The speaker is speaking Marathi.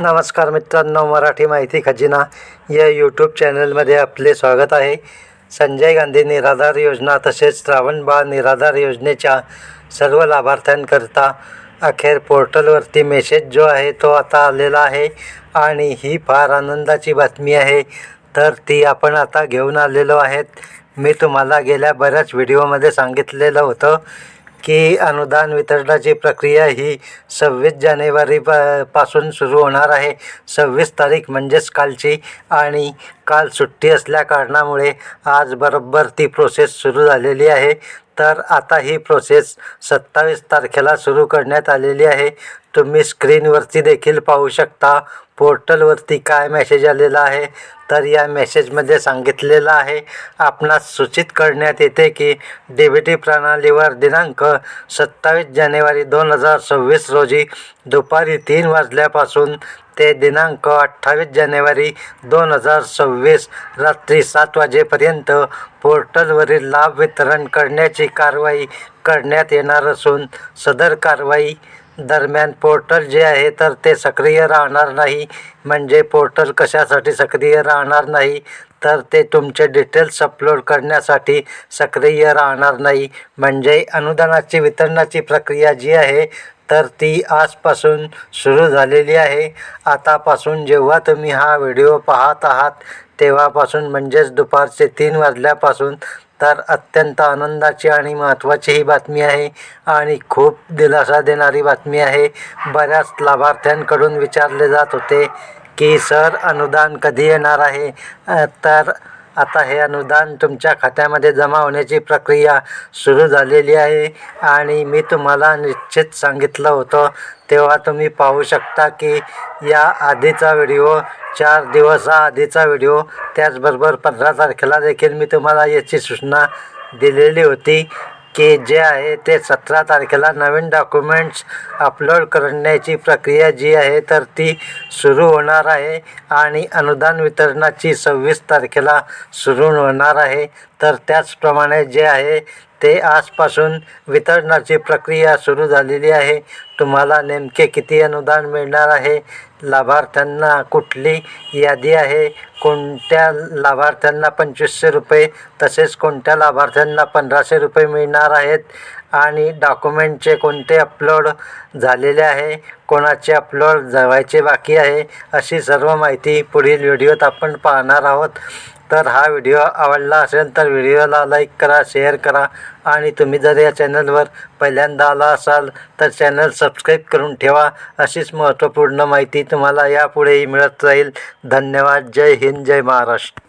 नमस्कार मित्रांनो मराठी माहिती खजिना या यूट्यूब चॅनलमध्ये आपले स्वागत आहे. संजय गांधी निराधार योजना तसेच श्रावणबाळ निराधार योजनेच्या सर्व लाभार्थ्यांकरता अखेर पोर्टलवरती मेसेज जो आहे तो आता आलेला आहे आणि ही फार आनंदाची बातमी आहे. तर ती आपण आता घेऊन आलेलो आहेत. मी तुम्हाला गेल्या बऱ्याच व्हिडिओमध्ये सांगितलेलं होतं की अनुदान वितरणाची प्रक्रिया ही सव्वीस जानेवारी प पासून सुरू होणार आहे. सव्वीस तारीख म्हणजेच कालची आणि काल सुट्टी असल्या कारणामुळे आज बरोबर ती प्रोसेस सुरू झालेली आहे. तर आता ही प्रोसेस सत्तावीस तारखेला सुरू करण्यात आलेली आहे. तुम्ही स्क्रीनवरती देखील पाहू शकता. पोर्टलवरती काय मेसेज आलेला आहे? तर या मेसेजमध्ये सांगितलेलं आहे. आपणास सूचित करण्यात येते की डी बी टी प्रणालीवर दिनांक सत्तावीस जानेवारी दोन हजार सव्वीस रोजी दुपारी तीन वाजल्यापासून ते दिनांक अठ्ठावीस जानेवारी दोन हजार सव्वीस रात्री सात वाजेपर्यंत पोर्टलवरील लाभ वितरण करण्याची कारवाई करण्यात येणार असून सदर कारवाई दरम्यान पोर्टल जे आहे तर ते सक्रिय राहणार नाही. म्हणजे पोर्टल कशासाठी सक्रिय राहणार नाही? तर ते तुमचे डिटेल्स अपलोड करण्यासाठी सक्रिय राहणार नाही. म्हणजे अनुदानाची वितरणाची प्रक्रिया जी आहे तर ती आजपासून सुरू झालेली आहे. आतापासून जेव्हा तुम्ही हा व्हिडिओ पाहत आहात तेव्हापासून म्हणजेच दुपारचे तीन वाजल्यापासून तर अत्यंत आनंदाची आणि महत्त्वाची ही बातमी आहे आणि खूप दिलासा देणारी बातमी आहे. बऱ्याच लाभार्थ्यांकडून विचारले जात होते की सर अनुदान कधी येणार आहे? तर आता हे अनुदान तुमच्या खात्यामध्ये जमा होण्याची प्रक्रिया सुरू झालेली आहे. आणि मी तुम्हाला निश्चित सांगितलं होतं तेव्हा तुम्ही पाहू शकता की या आधीचा व्हिडिओ चार दिवसाआधीचा व्हिडिओ त्याचबरोबर पंधरा तारखेला देखील मी तुम्हाला याची सूचना दिलेली होती. की जे आहे ते सतरा तारखेला नवीन डॉक्युमेंट्स अपलोड करण्याची प्रक्रिया जी आहे तर ती सुरू होणार आहे आणि अनुदान वितरणाची सव्वीस तारखेला सुरू होणार आहे. तर त्याचप्रमाणे जे आहे ते आजपासून वितरणाची प्रक्रिया सुरू झालेली आहे. तुम्हाला नेमके किती अनुदान मिळणार आहे? लाभार्थ्यांना कुठली यादी आहे? कोणत्या लाभार्थ्यांना पंचवीसशे रुपये तसेच कोणत्या लाभार्थ्यांना पंधराशे रुपये मिळणार आहेत? आणि डॉक्युमेंटचे कोणते अपलोड झालेले आहे? कोणाचे अपलोड व्हायचे बाकी आहे? अशी सर्व माहिती पुढील व्हिडिओत आपण पाहणार आहोत. तर हा व्हिडिओ आवडला असेल तर व्हिडिओला लाईक करा शेअर करा. आणि तुम्ही जर या चॅनलवर पहिल्यांदा आला असाल तर चॅनल सबस्क्राईब करून ठेवा. अशीच महत्त्वपूर्ण माहिती तुम्हाला यापुढेही मिळत राहील. धन्यवाद. जय हिंद. जय महाराष्ट्र.